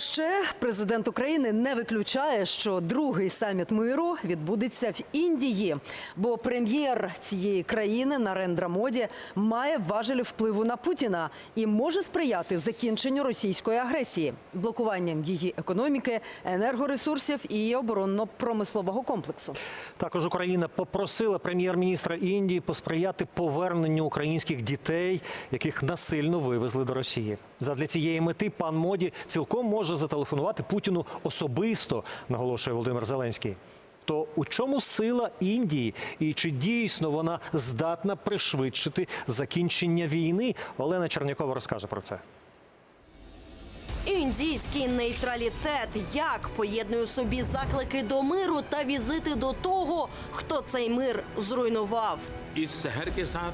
Ще президент України не виключає, що другий саміт миру відбудеться в Індії, бо прем'єр цієї країни Нарендра Моді має важелі впливу на Путіна і може сприяти закінченню російської агресії, блокуванням її економіки, енергоресурсів і оборонно-промислового комплексу. Також Україна попросила прем'єр-міністра Індії посприяти поверненню українських дітей, яких насильно вивезли до Росії. Задля цієї мети пан Моді цілком може зателефонувати Путіну особисто, наголошує Володимир Зеленський. То у чому сила Індії і чи дійсно вона здатна пришвидшити закінчення війни? Олена Чернякова розкаже про це. Індійський нейтралітет як поєднує собі заклики до миру та візити до того, хто цей мир зруйнував.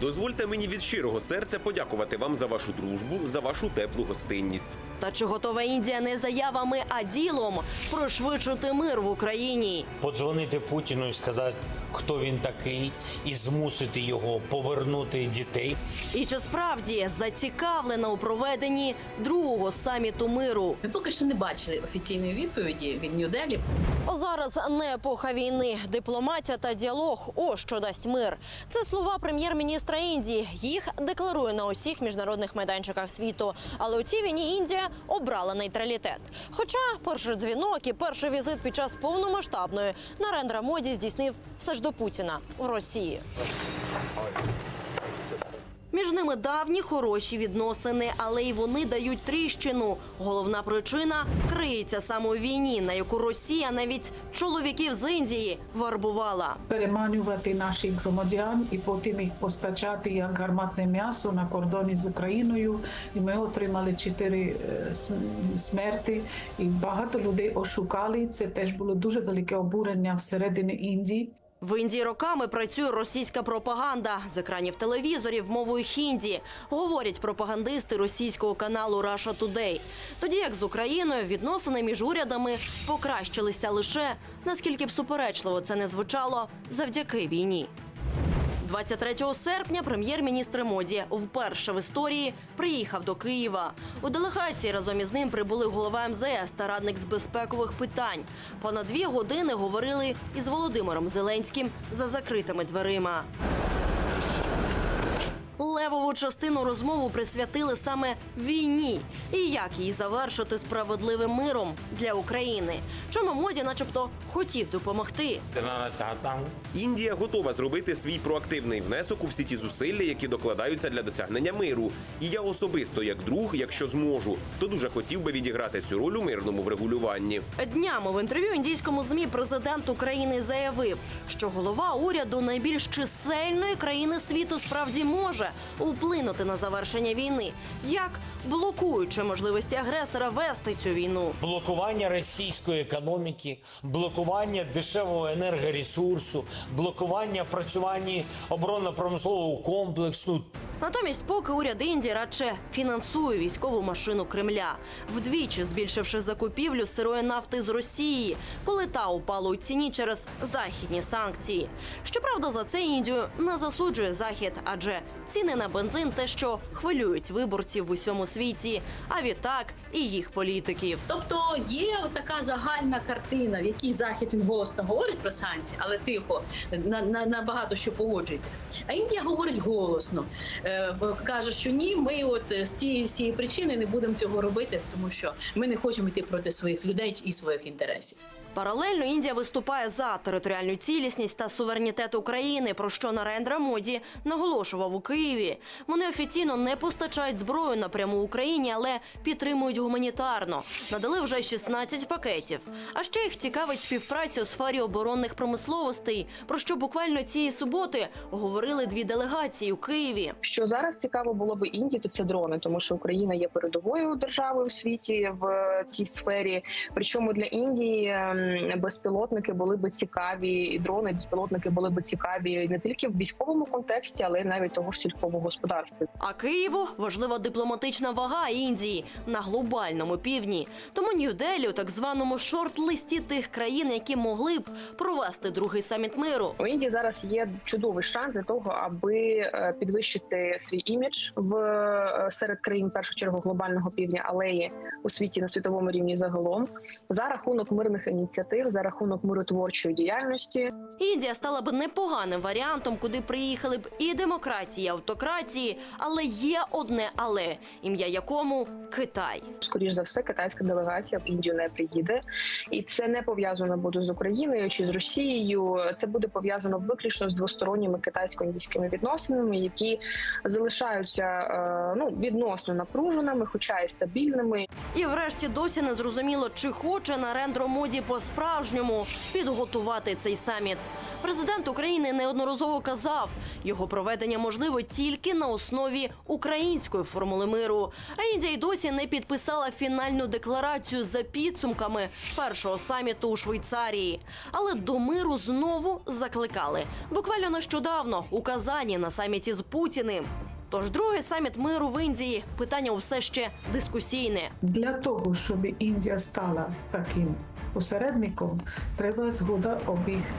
Дозвольте мені від щирого серця подякувати вам за вашу дружбу, за вашу теплу гостинність. Та чи готова Індія не заявами, а ділом прошвидшити мир в Україні? Подзвонити Путіну і сказати, хто він такий, і змусити його повернути дітей. І чи справді зацікавлена у проведенні другого саміту миру? Ми поки що не бачили офіційної відповіді від Нью-Делі. Зараз не епоха війни, дипломатія та діалог. О, що дасть мир. Це слова прем'єр-міністра Індії. Їх декларує на усіх міжнародних майданчиках світу. Але у цій війні Індія обрала нейтралітет. Хоча перший дзвінок і перший візит під час повномасштабної Нарендра Моді здійснив все ж до Путіна у Росії. Ними давні хороші відносини, але й вони дають тріщину. Головна причина криється саме у війні, на яку Росія навіть чоловіків з Індії вербувала. переманювати наших громадян і потім їх постачати як гарматне м'ясо на кордоні з Україною. І ми отримали чотири е, смерті, і багато людей ошукали. Це теж було дуже велике обурення всередині Індії. В Індії роками працює російська пропаганда з екранів телевізорів мовою хінді. Говорять пропагандисти російського каналу Russia Today. Тоді як з Україною відносини між урядами покращилися лише наскільки б суперечливо це не звучало завдяки війні. 23 серпня прем'єр-міністр Моді вперше в історії приїхав до Києва. У делегації разом із ним прибули голова МЗС та радник з безпекових питань. Понад дві години говорили із Володимиром Зеленським за закритими дверима. Левову частину розмову присвятили саме війні і як її завершити справедливим миром для України. Чому моді, начебто, хотів допомогти. Індія готова зробити свій проактивний внесок у всі ті зусилля, які докладаються для досягнення миру. І я особисто, як друг, якщо зможу, то дуже хотів би відіграти цю роль у мирному врегулюванні. Днями в інтерв'ю індійському змі президент України заявив, що голова уряду найбільш чисельної країни світу справді може вплинути на завершення війни, як блокуючи можливості агресора вести цю війну. Блокування російської економіки, блокування дешевого енергоресурсу, блокування працювання оборонно-промислового комплексу. Натомість, поки уряд Індії радше фінансує військову машину Кремля, вдвічі збільшивши закупівлю сирої нафти з Росії, коли та упала у ціні через західні санкції. Щоправда, за це Індію не засуджує захід, адже ціни на бензин те, що хвилюють виборців в усьому світі, а відтак і їх політиків. Тобто є така загальна картина, в якій захід він голосно говорить про санкції, але тихо на, на, на багато що погоджується. А Індія говорить голосно, каже, що ні, ми от е, з цієї з цієї причини не будемо цього робити, тому що ми не хочемо йти проти своїх людей і своїх інтересів. Паралельно Індія виступає за територіальну цілісність та суверенітет України, про що Нарендра Моді наголошував у Києві. Вони офіційно не постачають зброю напряму Україні, але підтримують гуманітарно. Надали вже вже 16 пакетів. А ще їх цікавить співпраця у сфері оборонних промисловостей, про що буквально цієї суботи говорили дві делегації у Києві. Що зараз цікаво було би Індії, то це дрони, тому що Україна є передовою державою у світі в цій сфері. Причому для Індії ем, безпілотники були би цікаві, і дрони безпілотники були би цікаві не тільки в військовому контексті, але й навіть того ж сільського господарства. А Києву важлива дипломатична вага Індії на глобальному півдні. Тому Нью-Делі у так званому шорт-листі тих країн, які могли б провести другий саміт миру. У Індії зараз є чудовий шанс для того, аби е, підвищити свій імідж в е, серед країн першу чергу глобального півдня, але й у світі на світовому рівні загалом за рахунок мирних ініціатив, за рахунок миротворчої діяльності. Індія стала б непоганим варіантом, куди приїхали б і демократії, і автократії, але є одне але, ім'я якому Китай. Скоріш за все, китайська делегація в Індію не приїде, і це не пов'язано буде з Україною чи з Росією. Це буде пов'язано виключно з двосторонніми китайсько-індійськими відносинами, які залишаються е, ну відносно напруженими, хоча й стабільними. І врешті досі не зрозуміло, чи хоче Нарендро Моді по-справжньому підготувати цей саміт. Президент України неодноразово казав, його проведення можливо тільки на основі української формули миру. А Індія й досі не підписала фінальну декларацію за підсумками першого саміту у Швейцарії. Але до миру знову закликали. Буквально нещодавно у Казані на саміті з Путіним. Тож другий саміт миру в Індії питання все ще дискусійне. Для того, щоб Індія стала таким посередником, треба згода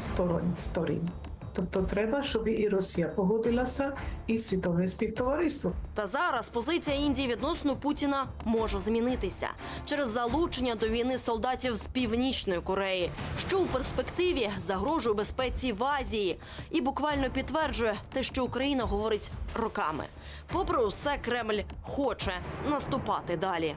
сторон сторін. Тобто треба, щоб і Росія погодилася, і світове співтовариство. Та зараз позиція Індії відносно Путіна може змінитися через залучення до війни солдатів з північної Кореї, що у перспективі загрожує безпеці в Азії, і буквально підтверджує те, що Україна говорить роками. Попри усе, Кремль хоче наступати далі.